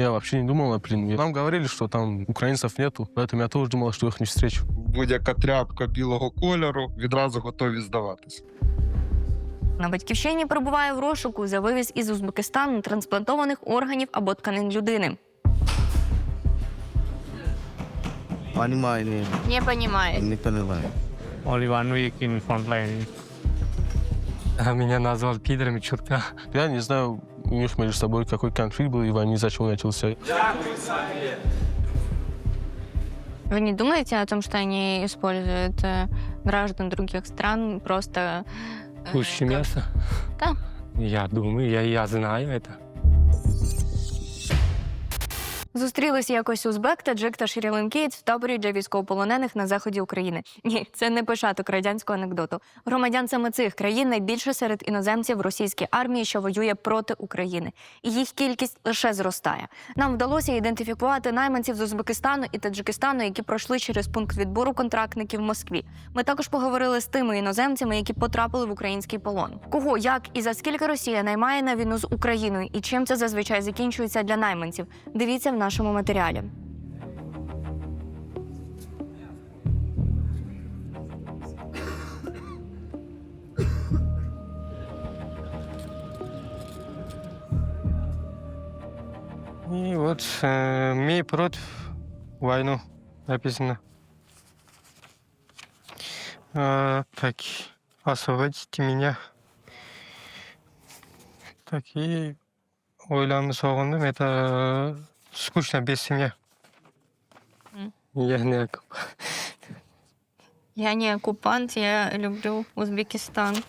Я вообще не думал о плену. Нам говорили, что там украинцев нету, поэтому я тоже думал, что их не встречу. Будь-яка тряпка білого кольору відразу готові здаватися. На батьківщині перебуває в розшуку за вивіз із Узбекистану трансплантованих органів або тканин людини. Понимаю, не, Не понімає. не понимаю. Only one week in frontline. А меня назвал пидором и чурка. Я не знаю, у них между собой какой конфликт был и войны зачем начался. Вы не думаете о том, что они используют э, граждан других стран просто... э, Кушай как- мясо. Да. Я думаю, я, я знаю это. Зустрілися якось узбек, таджик та шрі-ланкієць в таборі для військовополонених на заході України. Ні, це не початок радянського анекдоту. Громадян саме цих країн найбільше серед іноземців російській армії, що воює проти України. І їх кількість лише зростає. Нам вдалося ідентифікувати найманців з Узбекистану і Таджикистану, які пройшли через пункт відбору контрактників в Москві. Ми також поговорили з тими іноземцями, які потрапили в український полон. Кого, як і за скільки Росія наймає на війну з Україною, і чим це зазвичай закінчується для найманців. Дивіться в нашому матеріалі. И вот э, мы против войну написано. А, так, освободите меня. Так, и ойланып соғындым, это скучно без семьи. М. Я не Я не оккупант, я люблю Узбекистан.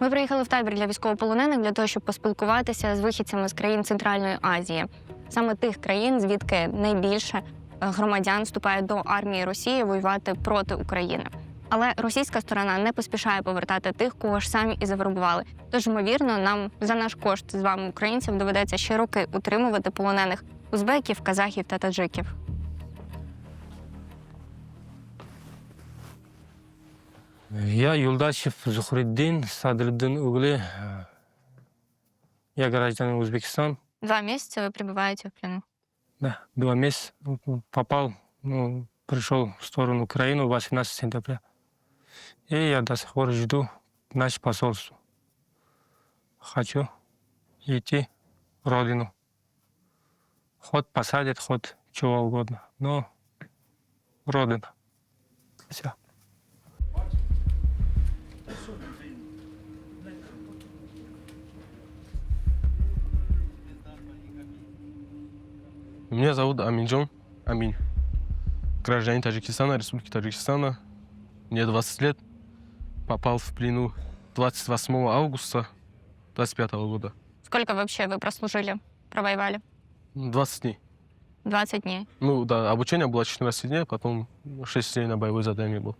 Ми приїхали в табір для військовополонених для того, щоб поспілкуватися з вихідцями з країн Центральної Азії, саме тих країн, звідки найбільше громадян вступають до армії Росії воювати проти України. Але російська сторона не поспішає повертати тих, кого ж самі і завербували. Тож, ймовірно, нам за наш кошт з вами, українцям, доведеться ще роки утримувати полонених узбеків, казахів та таджиків. Я Юлдашев Зухриддин, Садриддин Угли. Я гражданин Узбекистана. Два місяці ви перебуваєте в плену. Да, два месяца попал, ну, пришел в сторону Украины 18 сентября. И я до сих пор жду наше посольство. Хочу идти в родину. Хоть посадят, хоть чего угодно. Но родина. Все. Меня зовут Аминджон Амин. Гражданин Таджикистана, Республики Таджикистана. Мне 20 лет. Попал в плену 28 августа 25 года. Сколько вообще вы прослужили, провоевали? 20 дней. 20 дней. Ну да, обучение было 14 дней, потом 6 дней на боевое задание был.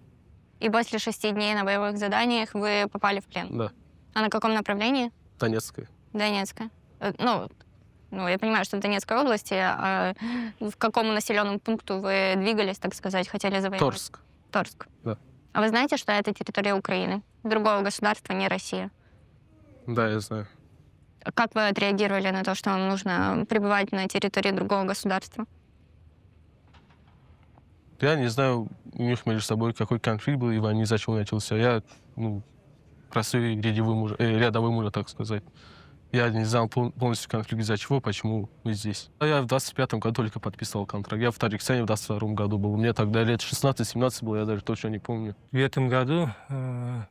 И после шести дней на боевых заданиях вы попали в плен. Да, А на каком направлении? Донецкое. Донецка. Э, Ну, ну, я понимаю, что в Донецкой области. А в какому населенному пункту вы двигались, так сказать, хотели завоевать? Торск. Торск. Да. А вы знаете, что это территория Украины? Другого государства, не Россия. Да, я знаю. Как вы отреагировали на то, что вам нужно пребывать на территории другого государства? Я не знаю, у них между собой какой конфликт был и войны зачем начался. Я, ну, простой рядовой муж, э, рядовой муж, так сказать. Я не знал пол- полностью конфликт из-за чего, почему мы здесь. А Я в 25-м году только подписывал контракт. Я в Таджикистане в 22-м году был. Мне тогда лет 16-17 было, я даже точно не помню. В этом году э,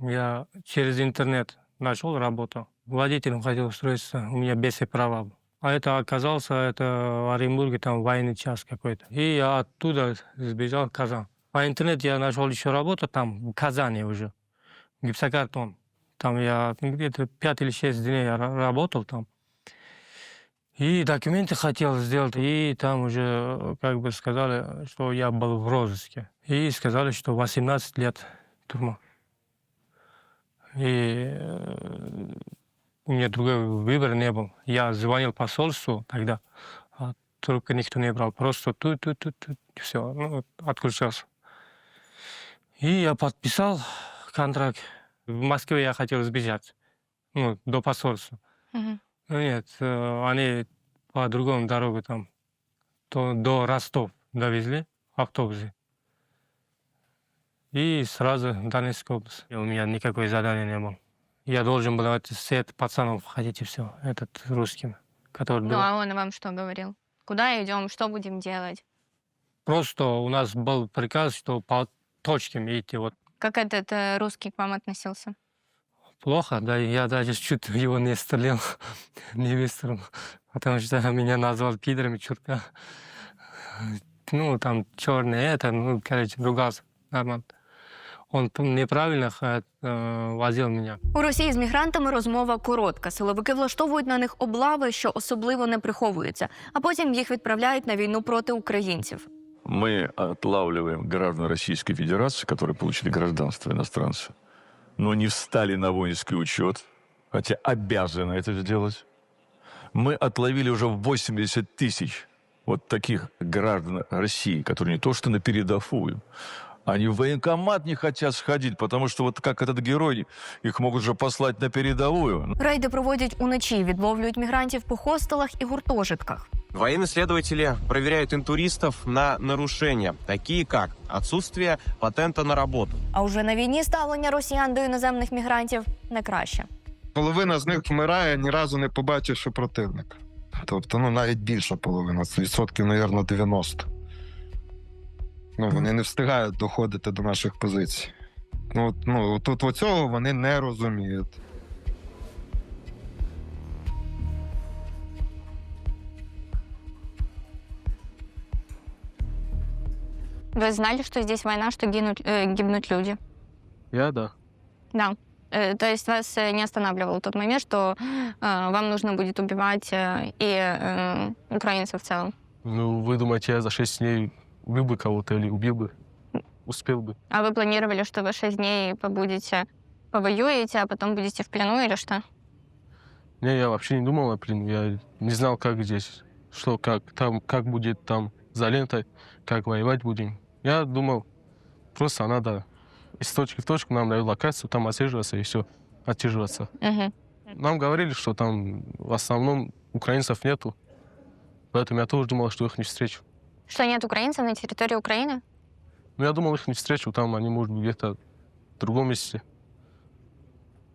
я через интернет нашел работу. Водителем хотел устроиться, у меня без права. А это оказался, это в Оренбурге, там военный час какой-то. И я оттуда сбежал в Казань. По интернету я нашел еще работу там, в Казани уже, гипсокартон. Там я где-то 5 или 6 дней работал там. И документы хотел сделать, и там уже э, как бы сказали, что я был в розыске. И сказали, что 18 лет тюрьма. И э, у меня другого выбора не был. Я звонил посольству тогда, а трубку никто не брал. Просто тут, тут, тут, тут, все, ну, отключался. И я подписал контракт. В Москве я хотел сбежать, ну, до посольства. Мгм. Ну, Нет, э, они по другому дорогу там то, до Ростов довезли автобусы. И сразу в Донецкую область. И у меня никакой задания не было. Я должен был вот сет пацанов ходить и все. Этот русским, который Ну, был. а он вам что говорил? Куда идем, что будем делать? Просто у нас был приказ, что по точкам идти. Вот Как этот э, русский к вам относился? плохо, да, я даже чуть его не стрелял, не выстрелил, потому что меня назвал пидором, чурка. Ну, там черный это, ну, короче, ругался нормально. Он п- неправильно ха- э, возил меня. У Росії з мігрантами розмова коротка. Силовики влаштовують на них облави, що особливо не приховуються, а потім їх відправляють на війну проти українців. Мы отлавливаем граждан Российской Федерации, которые получили гражданство иностранца, но не встали на воинский учет, хотя обязаны это сделать. Мы отловили уже 80 тысяч вот таких граждан России, которые не то что на передовую, они в военкомат не хотят сходить, потому что вот как этот герой, их могут же послать на передовую. Рейди проводять уночі, відловлюють мігрантів по хостелах і гуртожитках. Военные следователи проверяют интуристов на нарушения, такие как отсутствие патента на работу, А уже на війні ставлення росіян до іноземних мігрантів не краще. Половина з них вмирає, ні разу не побачивши противника. Тобто, ну навіть більша половина, це відсотків, мабуть, 90. Ну, вони не встигають доходити до наших позицій. Ну, от, ну тут оцього вони не розуміють. Ви знали, що здесь війна, що гинуть, э, гибнуть люди? Я, да. Да. Э, то есть вас э, не останавливал тот момент, что э, вам нужно будет убивать э, и э, украинцев в целом? Ну, вы думаете, я за 6 дней убил бы кого-то или убил бы? Успел бы. А вы планировали, что вы 6 дней побудете, повоюете, а потом будете в плену или что? Не, я вообще не думал о плену. Я не знал, как здесь, что, как, там, как будет там за лентой, как воевать будем. Я думал, просто надо из точки в точку нам дают локацию, там отсиживаться и все, отсиживаться. Угу. Нам говорили, что там в основном украинцев нету, поэтому я тоже думал, что их не встречу. Что нет украинцев на территории Украины? Но я думал, их не встречу, там они, может быть, где-то в другом месте,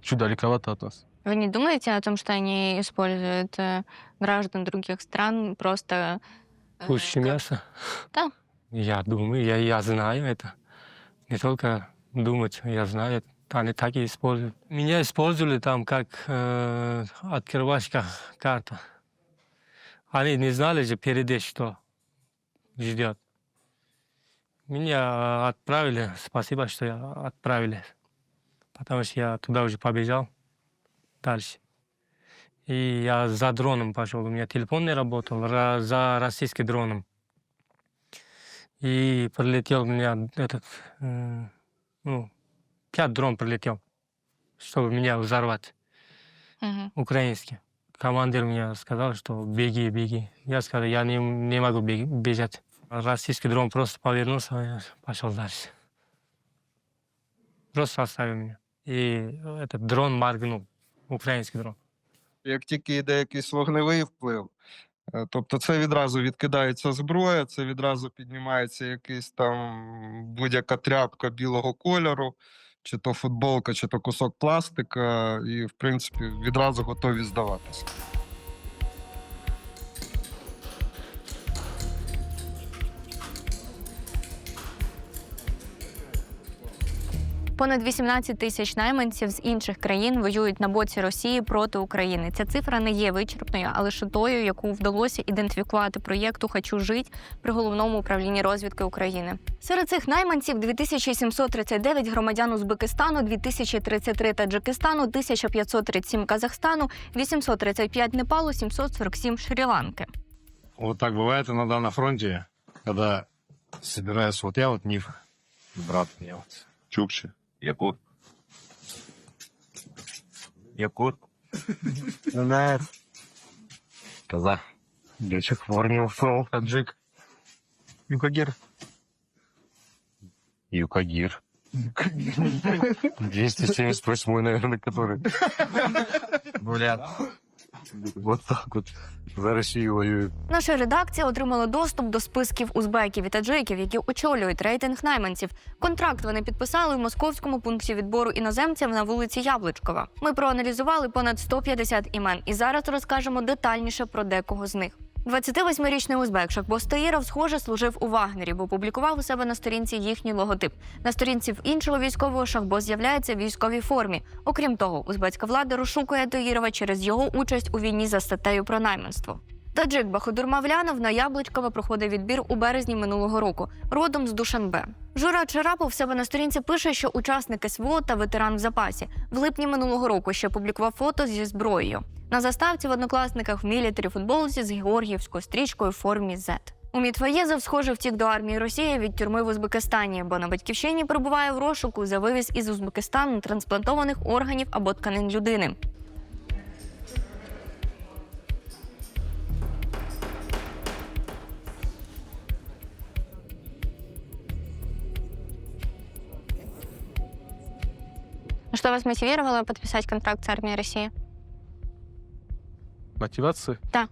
чуть далековато от нас. Вы не думаете о том, что они используют э, граждан других стран просто... э, как- мяса. Да. Я думаю, я, я знаю это. Не только думать, я знаю это. Они так и используют. Меня использовали там как э, открывашка карта. Они не знали же перед что ждет. Меня отправили, спасибо, что я отправили. Потому что я туда уже побежал дальше. И я за дроном пошел. У меня телефон не работал, ра- за российским дроном. И прилетел у меня этот, э, ну, пять дрон прилетел, чтобы меня взорвать, Мгм. украинский. Командир мне сказал, что беги, беги. Я сказал, я не, не могу бег- бежать. Российский дрон просто повернулся и пошел дальше. Просто оставил меня. И этот дрон моргнул, украинский дрон. Як тільки йде якийсь вогневий вплив, тобто це відразу відкидається зброя, це відразу піднімається якийсь там будь-яка тряпка білого кольору, чи то футболка, чи то кусок пластика, і, в принципі, відразу готові здаватися. Понад 18 тисяч найманців з інших країн воюють на боці Росії проти України. Ця цифра не є вичерпною, а лише тою, яку вдалося ідентифікувати проєкту Хочу жить при головному управлінні розвідки України. Серед цих найманців 2739 громадян Узбекистану, 2033 Таджикистану, 1537 Казахстану, 835 Непалу, 747 Шрі-Ланки. Вот так бывает иногда на фронте, когда собираюсь, вот я вот Ниф, брат мне вот, Чукчи, Яку? Ну, Яку? Не знает. Казах. Лечек Ворнил Сол. Таджик. Юкагир. Юкагир. 278, наверное, который. Блядь. Вот так от За Росію воюють. Наша редакція отримала доступ до списків узбеків і таджиків, які очолюють рейтинг найманців. Контракт вони підписали в московському пункті відбору іноземців на вулиці Яблучкова. Ми проаналізували понад 150 імен і зараз розкажемо детальніше про декого з них. 28-річний узбек Шахбос Таїров, схоже, служив у Вагнері, бо публікував у себе на сторінці їхній логотип. На сторінці в іншого військового Шахбос з'являється в військовій формі. Окрім того, узбецька влада розшукує Таїрова через його участь у війні за статтею про найманство. Таджик Бахадур Мавлянов на Яблучкова проходив відбір у березні минулого року, родом з Душанбе. Жура Черапов в себе на сторінці пише, що учасник СВО та ветеран в запасі. В липні минулого року ще публікував фото зі зброєю. На заставці в однокласниках в мілітарі футболці з георгіївською стрічкою в формі Z. Умітфаєзов, схоже, втік до армії Росії від тюрми в Узбекистані, бо на батьківщині перебуває в розшуку за вивіз із Узбекистану трансплантованих органів або тканин людини. Что вас мотивировало подписать контракт с армией России? Мотивация? Да.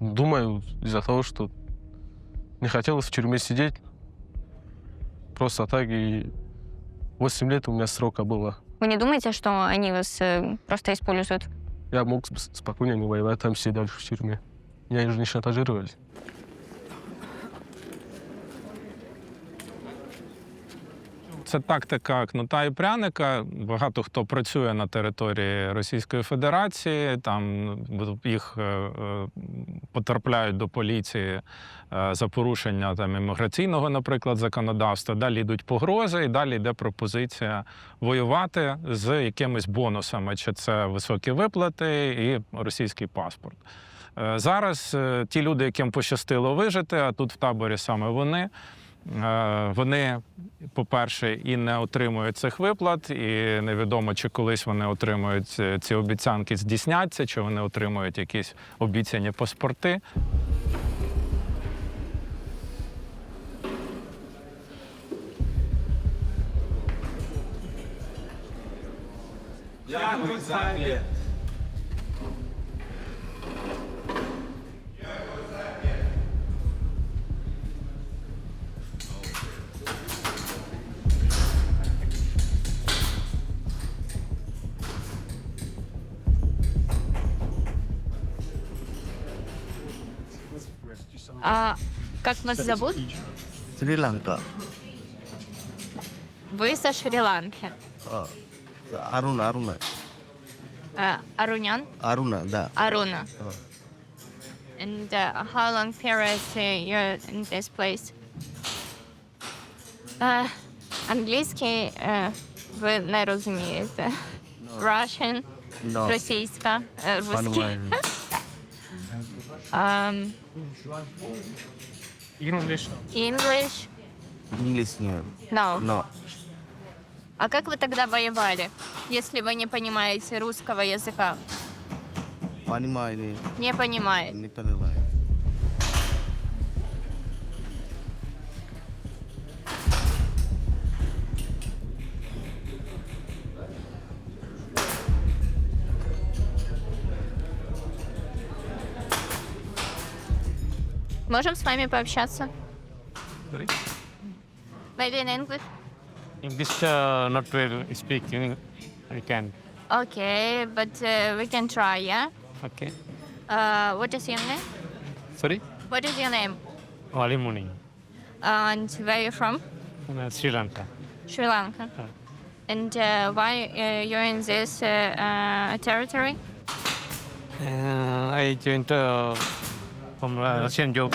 Думаю, из-за того, что не хотелось в тюрьме сидеть. Просто так и 8 лет у меня срока было. Вы не думаете, что они вас э, просто используют? Я мог сп- спокойно не воевать, там сидеть дальше в тюрьме. Меня же не шантажировали. Це тактика кнута і пряника. Багато хто працює на території Російської Федерації. Там їх е, е, потрапляють до поліції е, за порушення там імміграційного, наприклад, законодавства. Далі йдуть погрози, і далі йде пропозиція воювати з якимись бонусами, чи це високі виплати і російський паспорт. Зараз ті люди, яким пощастило вижити, а тут в таборі саме вони. Е, Вони, по-перше, і не отримують цих виплат, і невідомо, чи колись вони отримують е, ці обіцянки, здійсняться, чи вони отримують якісь обіцяні паспорти. А как вас зовут? Шри-Ланка. Вы со Шри-Ланки. А, Аруна, Аруна. Uh, Арунян? Аруна, да. Aruna. Oh. And uh, how long period uh, you're in this place? Uh, англійський uh, ви не розумієте. Russian, No. російська, uh, русський. Понимаю. Um, English. English? English нет. No. No. А как вы тогда воевали, если вы не понимаете русского языка? Понимаю, не, понимаете. не понимаю. Можем с вами пообщаться? Maybe in English? English uh, not well speaking. I can. Okay, but uh, we can try, yeah? Okay. Uh, what is your name? Sorry. What is your name? Wali Muni. And where are you from? Uh, Sri Lanka. Sri Lanka. Huh. And uh, why uh, you're in this uh, uh, territory? Uh, I joined uh, from uh, Russian job,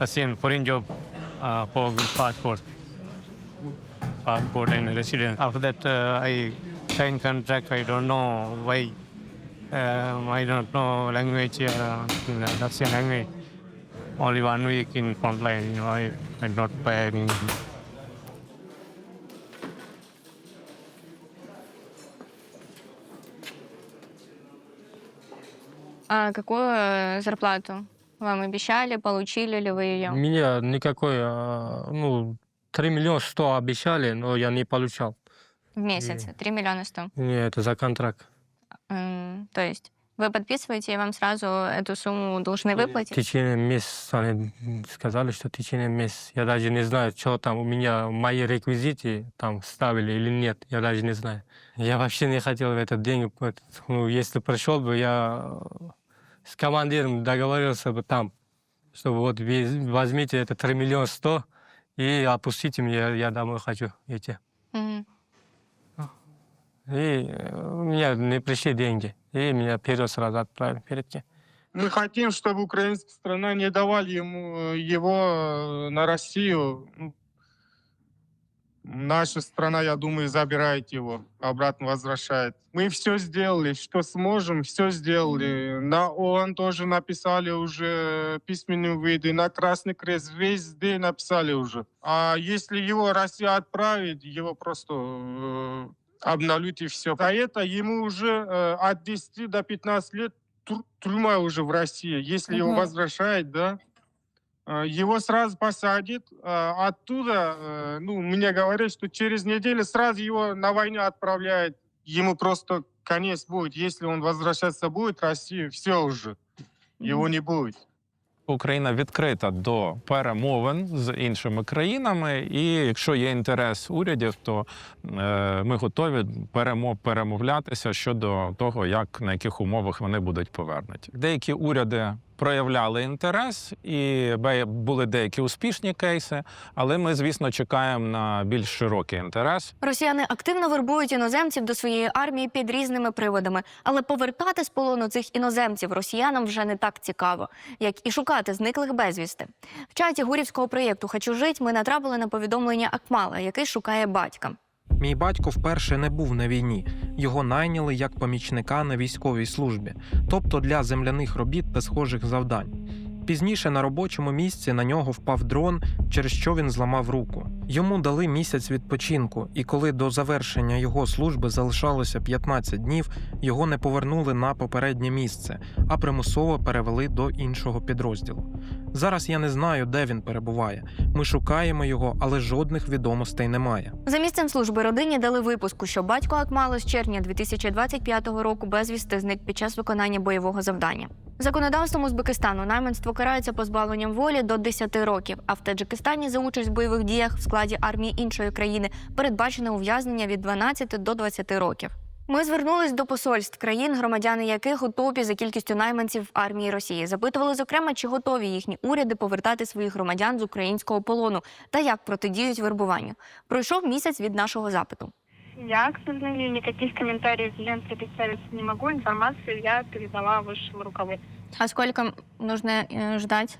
Russian foreign job uh, for passport, passport and residence. After that, uh, I signed contract. I don't know why. Um, I don't know language, uh, Russian language. Only one week in frontline, you know, I, I not pay any. А какую зарплату вам обещали? Получили ли вы ее? Меня никакой, а, ну, 3 миллиона 100 обещали, но я не получал. В месяц? 3 миллиона 100. Не, это за контракт. М, То есть вы подписываете, и вам сразу эту сумму должны В выплатить? течение месяца они сказали, что в течение месяца. Я даже не знаю, что там у меня, мои реквизиты там ставили или нет. Я даже не знаю. Я вообще не хотел в этот день. вот, Ну, если пришел бы, я с командиром договорился бы там, чтобы вот возьмите это 3 миллиона 100 и опустите меня, я домой хочу идти. Мгм. И э, у меня не пришли деньги. И меня вперед сразу отправили вперед. Мы хотим, чтобы украинская страна не давали ему э, его э, на Россию. Наша страна, я думаю, забирает его, обратно возвращает. Мы все сделали, что сможем, все сделали. На ООН тоже написали уже письменные виды, на Красный Крест везде написали уже. А если его Россия отправит, его просто э, обналют и все. За это ему уже э, от 10 до 15 лет тюрьма уже в России. Если его Мгм. возвращают, да, его сразу посадят. а Оттуда, э, ну, мне говорят, что через неделю сразу его на войну отправляют. Ему просто конец будет. Если он возвращаться будет в Россию, все уже. Его не будет. Україна відкрита до перемовин з іншими країнами, і якщо є інтерес урядів, то е, ми готові перемо, перемовлятися щодо того, як на яких умовах вони будуть повернуті. Деякі уряди проявляли інтерес, і були деякі успішні кейси, але ми, звісно, чекаємо на більш широкий інтерес. Росіяни активно вербують іноземців до своєї армії під різними приводами, але повертати з полону цих іноземців росіянам вже не так цікаво, як і шукати зниклих безвісти. В чаті гурівського проєкту Хочу жить ми натрапили на повідомлення Акмала, який шукає батька. Мій батько вперше не був на війні. Його найняли як помічника на військовій службі, тобто для земляних робіт та схожих завдань. Пізніше на робочому місці на нього впав дрон, через що він зламав руку. Йому дали місяць відпочинку, і коли до завершення його служби залишалося 15 днів, його не повернули на попереднє місце, а примусово перевели до іншого підрозділу. Зараз я не знаю, де він перебуває. Ми шукаємо його, але жодних відомостей немає. За місцем служби родині дали випуску, що батько Акмала з червня 2025 року безвісти зник під час виконання бойового завдання. Законодавством Узбекистану найманство карається позбавленням волі до 10 років, а в Таджикистані за участь в бойових діях в складі армії іншої країни передбачене ув'язнення від 12 до 20 років. Ми звернулись до посольств країн, громадяни яких у топі за кількістю найманців в армії Росії. Запитували, зокрема, чи готові їхні уряди повертати своїх громадян з українського полону та як протидіють вербуванню. Пройшов місяць від нашого запиту. Я, к сожалению, никаких комментариев клиент предоставить не могу. Информацию я передала высшему руководству. А сколько нужно э, ждать?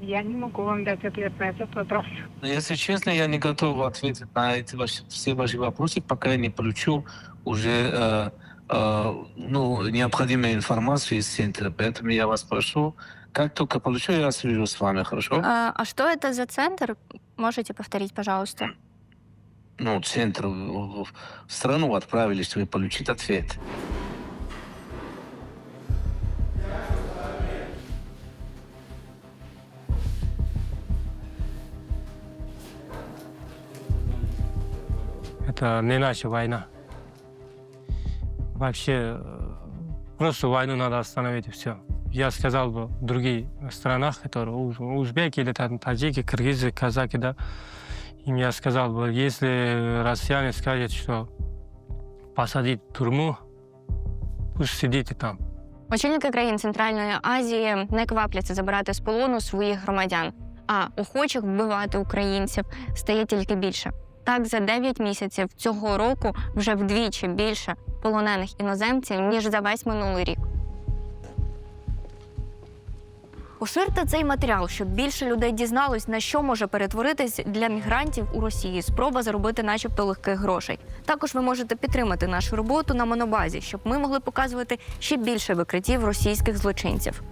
Я не могу вам дать ответ на этот вопрос. Но, если честно, я не готов ответить на эти ваши, все ваши вопросы, пока я не получу уже э, э, ну, необходимую информацию из центра. Поэтому я вас прошу, как только получу, я свяжусь с вами, хорошо? А, а что это за центр? Можете повторить, пожалуйста? Ну, центр в, в- страну отправили, чтобы получить ответ. Это не наша война. Вообще, э, просто войну надо остановить и все. Я сказал бы в других странах, которые уз- узбеки или там таджики, киргизы, казаки, да, им я сказал бы, если россияне скажут, что посадить в тюрьму, пусть сидите там. Очільники країн Центральної Азії не квапляться забирати з полону своїх громадян, а охочих вбивати українців стає тільки більше. Так, за 9 місяців цього року вже вдвічі більше полонених іноземців, ніж за весь минулий рік. Поширте цей матеріал, щоб більше людей дізналось, на що може перетворитись для мігрантів у Росії спроба заробити, начебто, легких грошей. Також ви можете підтримати нашу роботу на монобазі, щоб ми могли показувати ще більше викриттів російських злочинців.